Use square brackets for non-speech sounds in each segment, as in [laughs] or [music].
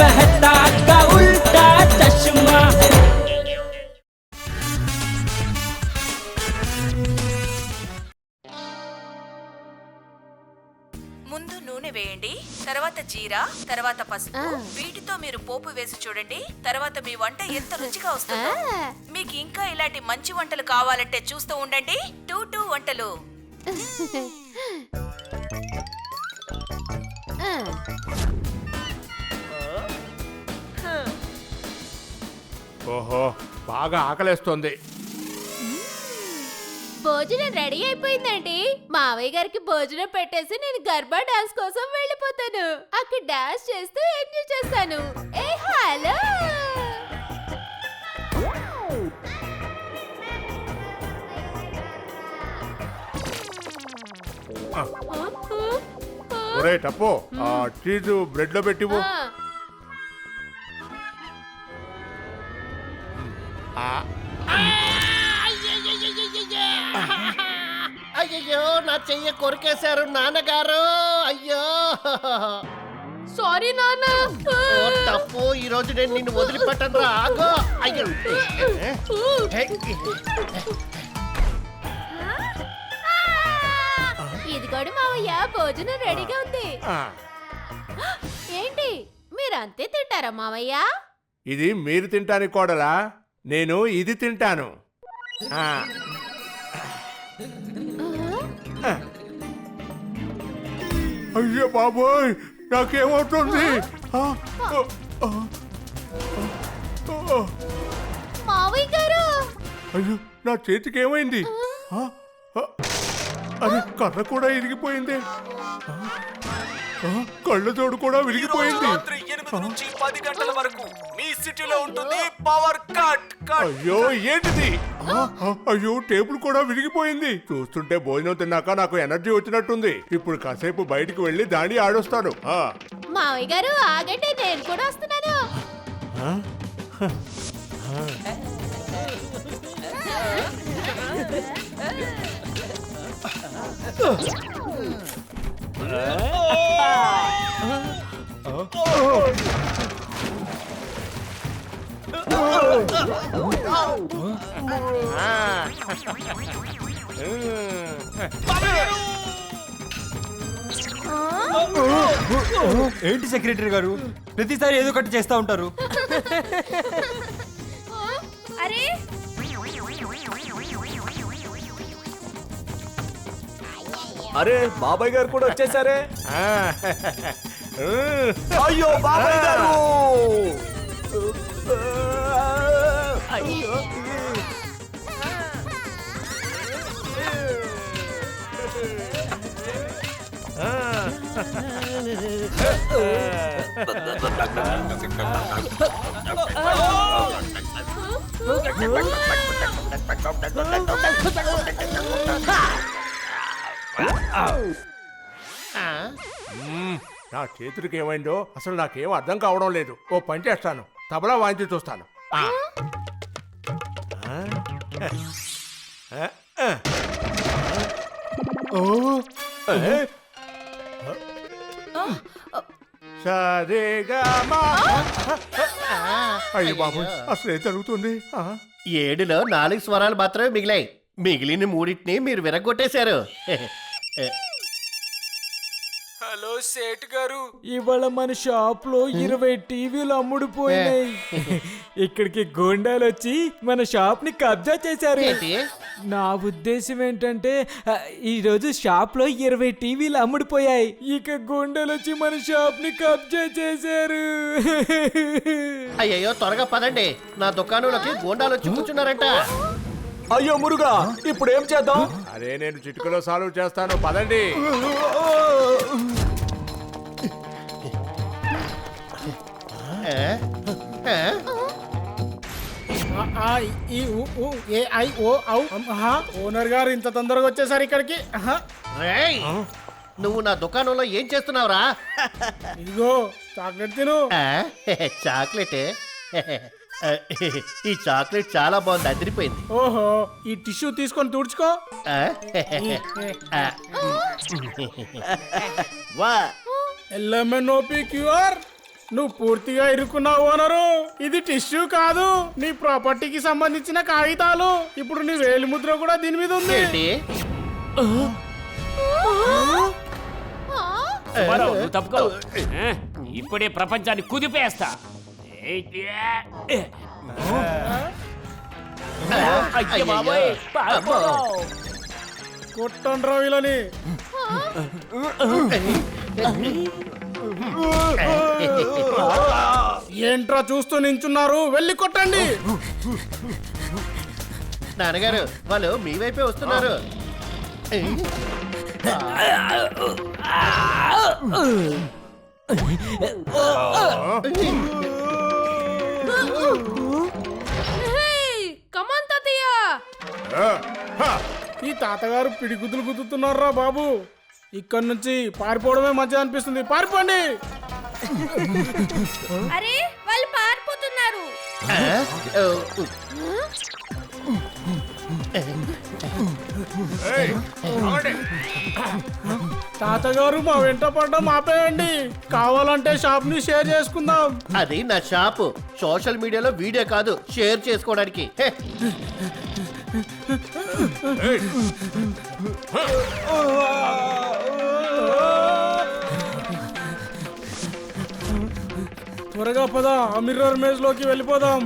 मेहता का उल्टा चश्मा ముందు నూనె వేయండి తర్వాత జీరా తర్వాత పసుపు వీటితో మీరు పోపు వేసి చూడండి తర్వాత మీ వంట ఎంత రుచిగా వస్తుందో మీకు ఇంకా ఇలాంటి మంచి వంటలు కావాలంటే చూస్తూ ఉండండి టూ టూ వంటలు [laughs] ఓహో బాగా ఆకలేస్తోంది. భోజనం రెడీ అయిపోయిందండి. మావయ్య గారికి భోజనం పెట్టేసి నేను గర్భా డాన్స్ కోసం వెళ్ళిపోతాను. అక్కడ డాన్స్ చేస్తూ ఎంజాయ్ చేస్తాను. ఏ హలో! ఆ. ఒరే టప్పు ఆ చీజు బ్రెడ్లో పెట్టివు అయ్యో అయ్యయ్యో నా చెయ్య కొరికేశారు నాన్నగారు అయ్యో సారీ నాన్న ఓ తప్పు ఈ రోజు నేను నిన్ను వదిలిపెట్టను రా ఆగో అయ్యో ఇదిగోడు మావయ్య భోజనం రెడీగా ఉంది ఏంటి మీరు అంతే తింటారా మావయ్య ఇది మీరు తింటానికి కోడలా నేను ఇది తింటాను. ఆ, అయ్యో బాబోయ్ నాకేమవుతుంది. మావయ్య గారు! అయ్యో నా చేతికి ఏమైంది అరే కర్ర కూడా ఇరిగిపోయింది. కళ్ళ తోడు కూడా విరిగిపోయింది. రాత్రి ఎనిమిది నుంచి పది గంటల వరకు సిటీలో ఉంటుంది పవర్ కట్ కట్ అయ్యో ఏంటిది? ఆ, ఆ, అయ్యో టేబుల్ కూడా విరిగిపోయింది. చూస్తుంటే భోజనం తిన్నాక నాకు ఎనర్జీ వచ్చినట్టుంది. ఇప్పుడు కాసేపు బయటికి వెళ్ళి దాడి ఆడొస్తాను. ఆ, మావయ్య గారు ఆగండి నేను కూడా వస్తున్నాను. ఏంటి సెక్రటరీ గారు? ప్రతిసారి ఏదో ఒకటి చేస్తా ఉంటారు. అరే! అరే బాబాయ్ గారు కూడా వచ్చేసారే? ఆ, అయ్యో బాబాయ్ గారు! మ్మ్, నా చేతులకి ఏమైందో అసలు నాకేం అర్థం కావడం లేదు ఓ పని చేస్తాను తబలా వాయించి చూస్తాను ఆ. ఆ? ఆ, ఆ. ఓ, ఏ? సరేగా మా. అయ్యో బాబు అసలు ఏం జరుగుతుంది ఆ? ఏడులో నాలుగు స్వరాలు మాత్రమే మిగిలాయి మిగిలిన మూడింటిని మీరు విరగొట్టేశారు హలో సేట్ గారు. ఇవాళ మన షాప్లో ఇరవై టీవీలు అమ్ముడుపోయినాయి. ఇక్కడికి గోండాలు వచ్చి మన షాప్ని కబ్జా చేశారు. నా ఉద్దేశం ఏంటంటే ఈ రోజు షాప్లో ఇరవై టీవీలు అమ్ముడుపోయాయి. ఇక గోండాలు వచ్చి మన షాప్ని కబ్జా చేశారు. అయ్యయ్యో త్వరగా పదండి. నా దుకాణంలోకి గోండాలు వచ్చి కూర్చున్నారంట. అయ్యో మురుగా ఇప్పుడు ఏం చేద్దాం? అదే నేను చిటికలో సాల్వ్ చేస్తాను. పదండి. ఓనర్ గారు ఇంత తొందరగా వచ్చేసారు ఇక్కడికి. రేయ్ నువ్వు నా దుకాణంలో ఏం చేస్తున్నావురా? ఇదిగో చాక్లెట్ తిను. చాక్లెట్? ఈ చాక్లెట్ చాలా బాగుంది అదిరిపోయింది. ఓహో ఈ టిష్యూ తీసుకొని తుడుచుకో. వా. ఎల్ఎంఎన్ ఓపీ క్యూఆర్ నువ్వు పూర్తిగా ఇరుక్కున్నావు ఓనరు ఇది టిష్యూ కాదు. నీ ప్రాపర్టీకి సంబంధించిన కాగితాలు. ఇప్పుడు నీ వేలి ముద్ర కూడా దీని మీద ఉంది. ఏంటి? సుబ్బారావు, నువ్వు తప్పుకో ఆ, ఇప్పుడే ప్రపంచాన్ని కుదిపేస్తా. ఏంటి? అయ్య బాబోయ్, పారిపోదాం. కొట్టండ్రా వీళ్ళని. ఏంట్రా చూస్తూ నించున్నారు? వెళ్ళి కొట్టండి. నాన్నగారు వాళ్ళు మీ వైపే వస్తున్నారు. కమాన్ తాతయ్య ఈ తాతగారు పిడిగుద్దులు గుద్దుతున్నారా బాబు? ఇక్కడ నుంచి పారిపోవడమే మంచిగా అనిపిస్తుంది. పారిపోండి! అరే వాళ్ళు పారిపోతున్నారు. తాతగారు మా వెంట పడడం ఆపేయండి. కావాలంటే షాప్ని షేర్ చేసుకుందాం. అది నా షాపు. సోషల్ మీడియాలో వీడియో కాదు షేర్ చేసుకోవడానికి. త్వరగా పద ఆ మిర్రర్ మేజ్లోకి వెళ్ళిపోదాం.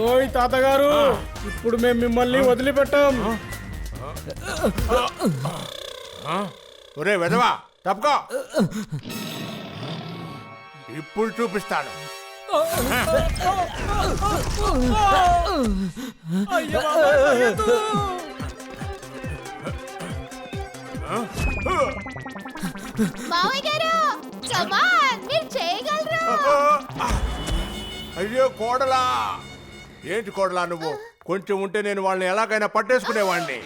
ఓయ్ తాతగారు ఇప్పుడు మేము మిమ్మల్ని వదిలిపెట్టాం. ఒరే వెదవా తప్పుకో. ఇప్పుడు చూపిస్తాను. మావయ్య గారు కమాన్ మీరు చేయగలరు? అయ్యో కోడలా. ఏంటి కోడలా నువ్వు? కొంచెం ఉంటే నేను వాళ్ళని ఎలాగైనా పట్టేసుకునేవాడిని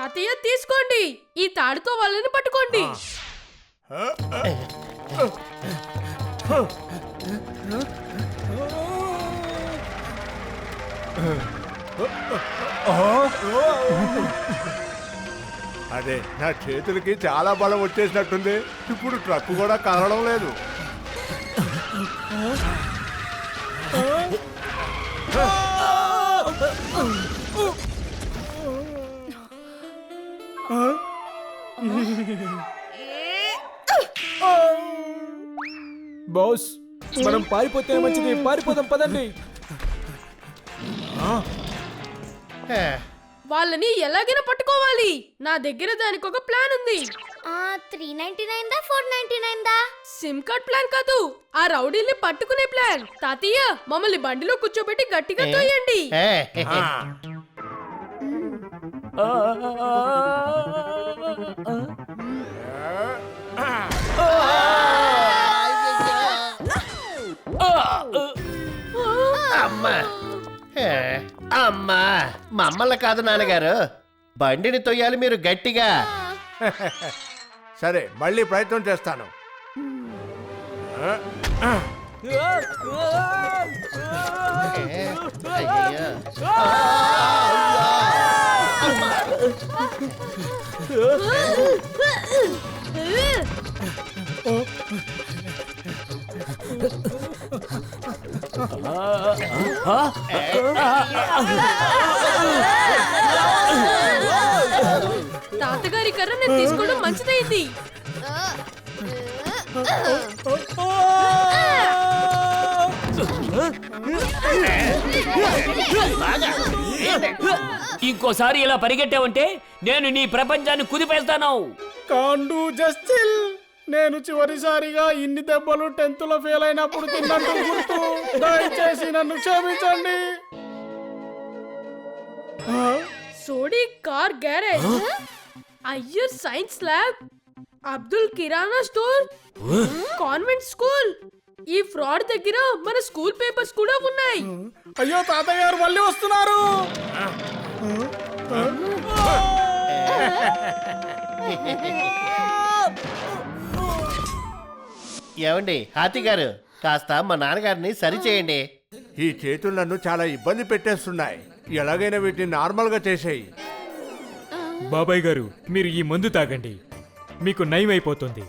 తాతయ్య తీసుకోండి. ఈ తాడుతో వాళ్ళని పట్టుకోండి. అదే నా చేతులకి చాలా బలం వచ్చేసినట్టుంది. ఇప్పుడు ట్రక్ కూడా కదలడం లేదు. బాస్ మనం పారిపోతే మంచిది. పారిపోదాం పదండి. వాళ్ళని ఎలాగైనా పట్టుకోవాలి. నా దగ్గర దానికి ఒక ప్లాన్ ఉంది. త్రీ నైన్టీ నైన్ దా ఫోర్ నైన్టీ నైన్ దా? సిమ్ కార్డ్ ప్లాన్ కాదు. ఆ రౌడీల్ని పట్టుకునే ప్లాన్. తాతయ్య మమ్మల్ని బండిలో కూర్చోబెట్టి గట్టిగా తోయండి. అమ్మా మమ్మల్ని కాదు నాన్నగారు బండిని తొయ్యాలి మీరు గట్టిగా సరే మళ్ళీ ప్రయత్నం చేస్తాను అయ్యయ్యో. తాతగారి కర్ర నేను తీసుకోవడం మంచిదైంది. ఇంకోసారి ఇలా పరిగెట్టావంటే నేను నీ ప్రపంచాన్ని కుదిపేస్తాను. కాండు జస్టిల్ నేను చివరిసారిగా ఇన్ని దెబ్బలు టెన్త్లో ఫెయిల్ అయినప్పుడు తిన్నట్టు గుర్తు. దయచేసి నన్ను క్షమించండి? Sodhi car garage. Iyer science lab. Abdul kirana store. Convent school. ఈ ఫ్రాడ్ దగ్గర మన స్కూల్ పేపర్స్ కూడా ఉన్నాయి. అయ్యో తాతగారు మళ్ళీ వస్తున్నారు. ఏమండి హాతి గారు కాస్త మా నాన్నగారిని సరి చేయండి. ఈ చేతులు నన్ను చాలా ఇబ్బంది పెట్టేస్తున్నాయి. ఎలాగైనా వీటిని నార్మల్గా చేసేయి. బాబాయ్ గారు మీరు ఈ మందు తాగండి. మీకు నయం అయిపోతుంది?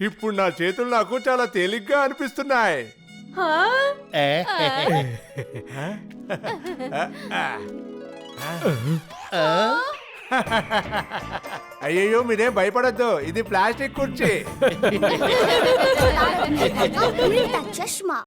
ఇప్పుడు నా చేతులు నాకు చాలా తేలిగ్గా అనిపిస్తున్నాయి. ఏ? ఆ? [laughs] అయ్యయ్యో మీరేం భయపడద్దు. ఇది ప్లాస్టిక్ కుర్చీ. [laughs] [laughs] చష్మా